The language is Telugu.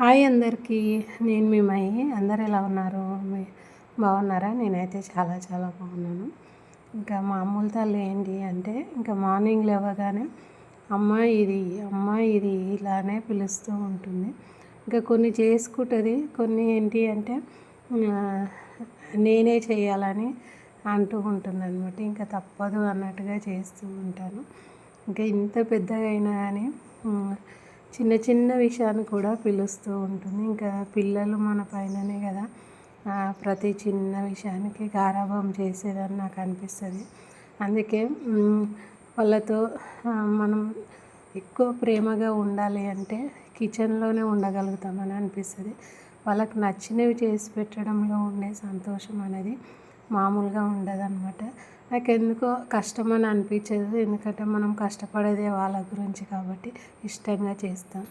హాయ్ అందరికీ. నేను మీ మై అందరు ఎలా ఉన్నారు? బాగున్నారా? నేనైతే చాలా చాలా బాగున్నాను. ఇంకా మామూలు తల్లి ఏంటి అంటే ఇంకా మార్నింగ్ లేవగానే అమ్మ ఇది అమ్మ ఇది ఇలానే పిలుస్తూ ఉంటుంది. ఇంకా కొన్ని చేసుకుంటుంది. కొన్ని ఏంటి అంటే నేనే చేయాలని అంటూ ఉంటుంది అనమాట ఇంకా తప్పదు అన్నట్టుగా చేస్తూ ఉంటాను. ఇంకా ఇంత పెద్దగా అయినా కానీ చిన్న చిన్న విషయాన్ని కూడా పిలుస్తూ ఉంటుంది. ఇంకా పిల్లలు మన పైననే కదా. ప్రతి చిన్న విషయానికి గారాభం చేసేదని నాకు అనిపిస్తుంది. అందుకే వాళ్ళతో మనం ఎక్కువ ప్రేమగా ఉండాలి అంటే కిచెన్లోనే ఉండగలుగుతామని అనిపిస్తుంది. వాళ్ళకి నచ్చినవి చేసి పెట్టడంలో ఉండే సంతోషం అనేది మామూలుగా ఉండదన్నమాట. నాకు ఎందుకో కష్టం అని అనిపించదు. ఎందుకంటే మనం కష్టపడేదే వాళ్ళ గురించి కాబట్టి ఇష్టంగా చేస్తాను